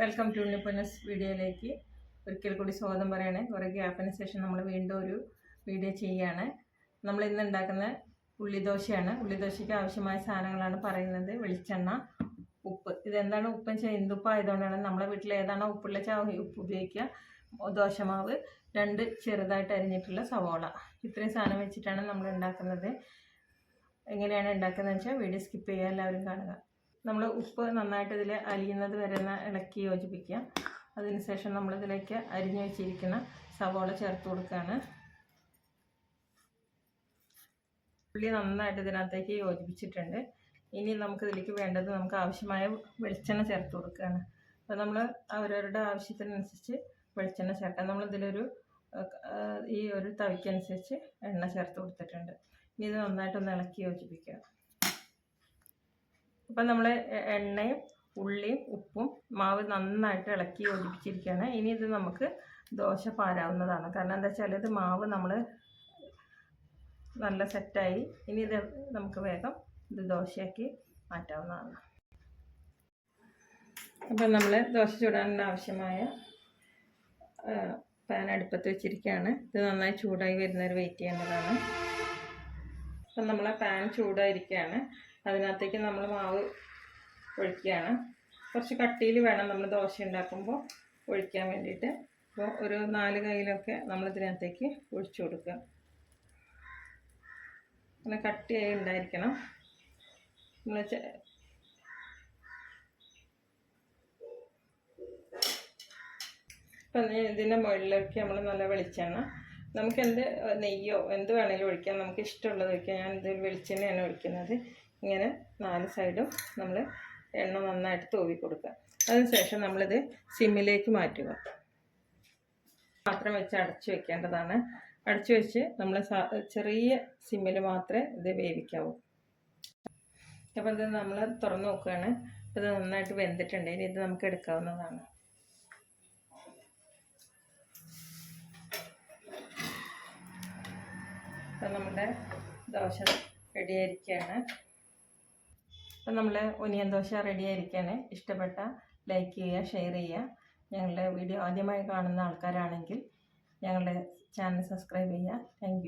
Welcome to ഉണ്ണിപ്പനസ് വീഡിയോയിലേക്ക് ഒരിക്കൽ കൂടി സ്വാഗതം പറയണേ. കുറേ ഗ്യാപ്പിന് ശേഷം നമ്മൾ വീണ്ടും ഒരു വീഡിയോ ചെയ്യുകയാണ്. നമ്മൾ ഇന്ന് ഉണ്ടാക്കുന്ന ഉള്ളിദോശയാണ്. ഉള്ളിദോശയ്ക്ക് ആവശ്യമായ സാധനങ്ങളാണ് പറയുന്നത്. വെളിച്ചെണ്ണ ഉപ്പ്. ഇതെന്താണ് ഉപ്പും ഇന്ദുപ്പ് ആയതുകൊണ്ടാണ് നമ്മളെ വീട്ടിൽ ഏതാണോ ഉപ്പുള്ള ചാ ഉപ്പ് ഉപയോഗിക്കുക. ദോശമാവ് രണ്ട് ചെറുതായിട്ട് അരിഞ്ഞിട്ടുള്ള സവോള. ഇത്രയും സാധനം വെച്ചിട്ടാണ് നമ്മൾ ഉണ്ടാക്കുന്നത്. എങ്ങനെയാണ് ഉണ്ടാക്കുന്നത് വെച്ചാൽ വീഡിയോ സ്കിപ്പ് ചെയ്യുക. എല്ലാവരും കാണുക. നമ്മൾ ഉപ്പ് നന്നായിട്ട് ഇതിൽ അലിയുന്നത് വരെ ഒന്ന് ഇളക്കി യോജിപ്പിക്കുക. അതിനുശേഷം നമ്മളിതിലേക്ക് അരിഞ്ഞു വെച്ചിരിക്കുന്ന സവോള ചേർത്ത് കൊടുക്കുകയാണ് ഉള്ളി നന്നായിട്ട് ഇതിനകത്തേക്ക് യോജിപ്പിച്ചിട്ടുണ്ട്. ഇനി നമുക്ക് ഇതിലേക്ക് വേണ്ടത് നമുക്ക് ആവശ്യമായ വെളിച്ചെണ്ണ ചേർത്ത് കൊടുക്കുകയാണ് അപ്പോൾ നമ്മൾ അവരവരുടെ ആവശ്യത്തിനനുസരിച്ച് വെളിച്ചെണ്ണ ചേർക്കാം. നമ്മളിതിലൊരു ഈ ഒരു തവിക്കനുസരിച്ച് എണ്ണ ചേർത്ത് കൊടുത്തിട്ടുണ്ട്. ഇനി ഇത് നന്നായിട്ടൊന്ന് ഇളക്കി യോജിപ്പിക്കുക. അപ്പം നമ്മൾ എണ്ണയും ഉള്ളിയും ഉപ്പും മാവ് നന്നായിട്ട് ഇളക്കി യോജിപ്പിച്ചിരിക്കുകയാണ്. ഇനി ഇത് നമുക്ക് ദോശ പാരാവുന്നതാണ്. കാരണം എന്താ വെച്ചാൽ ഇത് മാവ് നമ്മൾ നല്ല സെറ്റായി. ഇനി ഇത് നമുക്ക് വേഗം ഇത് ദോശയാക്കി മാറ്റാവുന്നതാണ്. അപ്പം നമ്മൾ ദോശ ചൂടാനുള്ള ആവശ്യമായ പാൻ അടുപ്പത്ത് വെച്ചിരിക്കുകയാണ്. ഇത് നന്നായി ചൂടായി വരുന്നവർ വെയിറ്റ് ചെയ്യേണ്ടതാണ്. അപ്പം നമ്മളെ പാൻ ചൂടായിരിക്കുകയാണ്. അതിനകത്തേക്ക് നമ്മൾ മാവ് ഒഴിക്കുകയാണ്. കുറച്ച് കട്ടിയിൽ വേണം നമ്മൾ ദോശ ഉണ്ടാക്കുമ്പോൾ ഒഴിക്കാൻ വേണ്ടിയിട്ട്. അപ്പോൾ ഒരു നാല് കൈയിലൊക്കെ നമ്മൾ ഇതിനകത്തേക്ക് ഒഴിച്ചു കൊടുക്കുക. അങ്ങനെ കട്ടിയായി ഉണ്ടായിരിക്കണം. നമ്മൾ അപ്പം ഇതിന്റെ മുകളിലേക്ക് നമ്മൾ നല്ല വെളിച്ചെണ്ണ. നമുക്ക് എന്ത് നെയ്യോ എന്ത് വേണമെങ്കിലും ഒഴിക്കാം. നമുക്ക് ഇഷ്ടമുള്ളത് ഒഴിക്കാം. ഞാൻ ഇത് വെളിച്ചെണ്ണയാണ് ഒഴിക്കുന്നത്. ഇങ്ങനെ നാല് സൈഡും നമ്മൾ എണ്ണ നന്നായിട്ട് തൂവി കൊടുക്കുക. അതിനുശേഷം നമ്മളിത് സിമ്മിലേക്ക് മാറ്റുക. മാത്രം വെച്ച് അടച്ചു വെക്കേണ്ടതാണ്. അടച്ചു വെച്ച് നമ്മൾ ചെറിയ സിമ്മിൽ മാത്രമേ ഇത് വേവിക്കാവൂ. അപ്പോൾ ഇത് നമ്മൾ തുറന്ന് നോക്കുകയാണ്. ഇത് നന്നായിട്ട് വെന്തിട്ടുണ്ട്. ഇനി ഇത് നമുക്ക് എടുക്കാവുന്നതാണ്. അപ്പം നമ്മുടെ ദോശ റെഡി ആയിരിക്കുകയാണ്. അപ്പം നമ്മൾ ഒനിയൻ ദോശ റെഡി ആയിരിക്കുകയാണ് ഇഷ്ടപ്പെട്ട ലൈക്ക് ചെയ്യുക ഷെയർ ചെയ്യുക. ഞങ്ങളുടെ വീഡിയോ ആദ്യമായി കാണുന്ന ആൾക്കാരാണെങ്കിൽ ഞങ്ങളുടെ ചാനൽ സബ്സ്ക്രൈബ് ചെയ്യുക. താങ്ക്